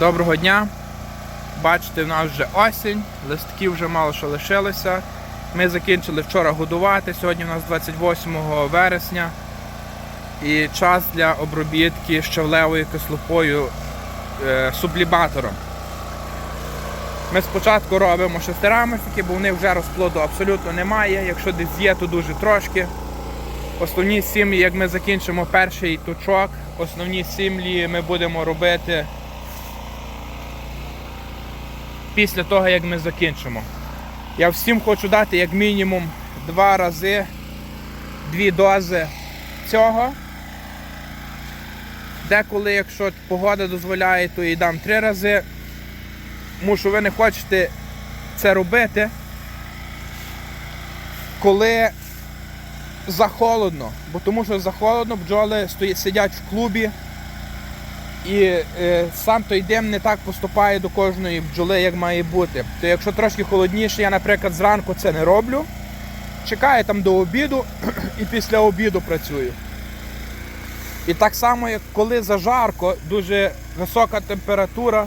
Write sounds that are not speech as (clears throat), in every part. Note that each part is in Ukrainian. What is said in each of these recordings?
Доброго дня. Бачите, в нас вже осінь, листків вже мало що лишилося. Ми закінчили вчора годувати, сьогодні у нас 28 вересня. І час для обробітки щавлевою кислотою е, субліматором. Ми спочатку робимо шестирамочники, бо в них вже розплоду абсолютно немає. Якщо десь є, то дуже трошки. Основні сім'ї, як ми закінчимо перший тучок, основні сім'ї ми будемо робити після того, як ми закінчимо. Я всім хочу дати як мінімум два рази дві дози цього. Деколи, якщо погода дозволяє, то і дам три рази. Мушу ви не хочете це робити, коли захолодно. Бо тому що захолодно бджоли стоять, сидять в клубі і е, сам той дим не так поступає до кожної бджоли, як має бути. То якщо трошки холодніше, я, наприклад, зранку це не роблю. Чекаю там до обіду (clears throat) і після обіду працюю. І так само, як коли зажарко, дуже висока температура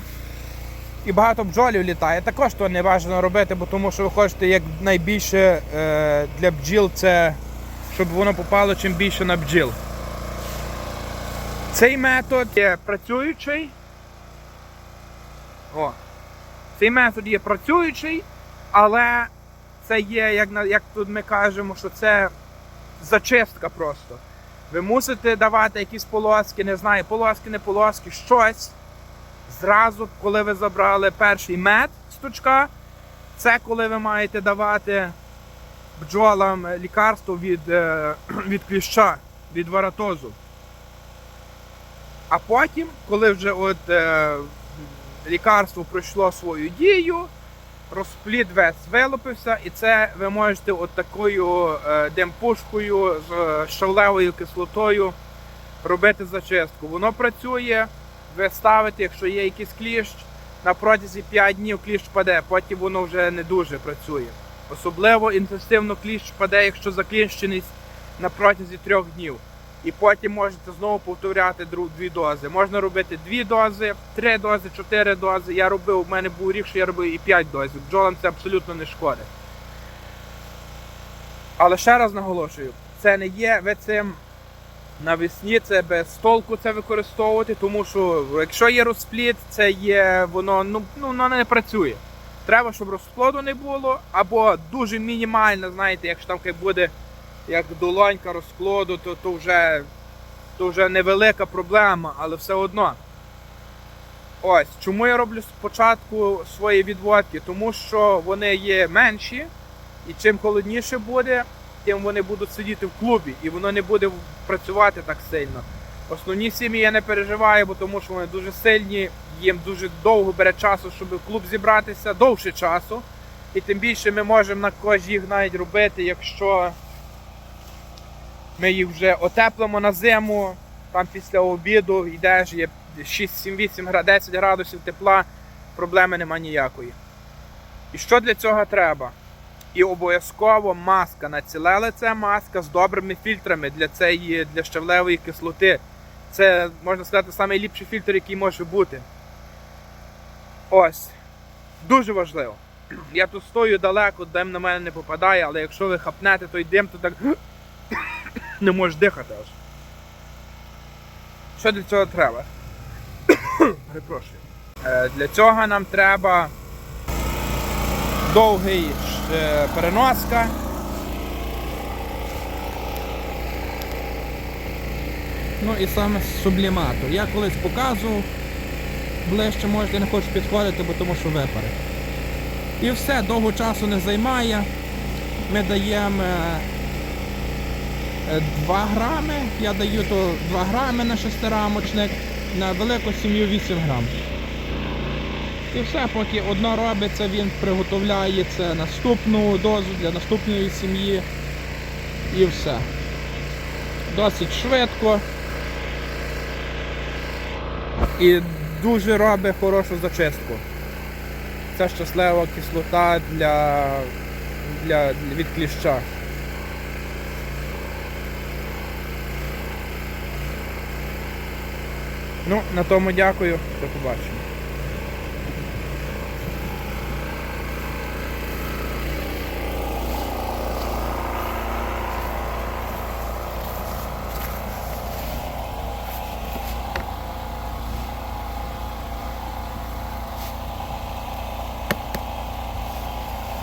і багато бджолів літає, також то не бажано робити, бо тому що ви хочете як найбільше е, для бджіл це, щоб воно попало чим більше на бджіл. Цей метод є працюючий. О. Цей метод є працюючий, але це є, як, як тут ми кажемо, що це зачистка просто. Ви мусите давати якісь полоски, не знаю, полоски, не полоски, щось. Зразу, коли ви забрали перший мед з тучка, це коли ви маєте давати бджолам лікарство від, е, (clears throat) від кліща, від варатозу. А потім, коли вже от, е, лікарство пройшло свою дію, розплід весь вилупився, і це ви можете от такою е, демпушкою з е, шалевою кислотою робити зачистку. Воно працює, ви ставите, якщо є якийсь кліщ, на протязі 5 днів кліщ паде, потім воно вже не дуже працює. Особливо інтенсивно кліщ паде, якщо закліщений на протязі 3 днів. І потім можете знову повторяти дві дози. Можна робити дві дози, три дози, чотири дози. Я робив, у мене був рік, що я робив і п'ять дозів. Бджолам це абсолютно не шкодить. Але ще раз наголошую, це не є ви цим навесні, це без толку це використовувати, тому що якщо є розплід, це є воно ну, ну воно не працює. Треба, щоб розплоду не було, або дуже мінімально, знаєте, якщо там буде як долонька розплоду, то, то, вже, то вже невелика проблема, але все одно. Ось, чому я роблю спочатку свої відводки? Тому що вони є менші, і чим холодніше буде, тим вони будуть сидіти в клубі, і воно не буде працювати так сильно. Основні сім'ї я не переживаю, бо тому що вони дуже сильні, їм дуже довго бере часу, щоб в клуб зібратися, довше часу. І тим більше ми можемо на когось їх навіть робити, якщо ми їх вже отеплимо на зиму, там після обіду йдеш, є 6, 7, 8, 10 градусів тепла, проблеми нема ніякої. І що для цього треба? І обов'язково маска на ціле лице, маска з добрими фільтрами для цієї для щавлевої кислоти. Це, можна сказати, найліпший фільтр, який може бути. Ось. Дуже важливо. Я тут стою далеко, дим на мене не попадає, але якщо ви хапнете той дим, то так не можеш дихати аж. Що для цього треба? (coughs) Перепрошую. Е, Для цього нам треба довгий е, переноска. Ну і саме субліматор. Я колись показував, ближче можете не хочу підходити, бо тому що випари. І все, довго часу не займає. Ми даємо е, 2 грами, я даю то 2 грами на шестирамочник, на велику сім'ю 8 грам. І все, поки одно робиться, він приготовляє це наступну дозу для наступної сім'ї. І все. Досить швидко. і дуже робить хорошу зачистку. Це щаслива кислота для, для від кліща. Ну, на тому дякую, до побачення.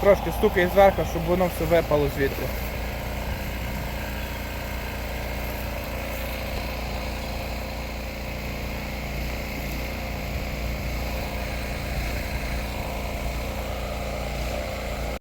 Трошки стукає зверху, щоб воно все випало звідти.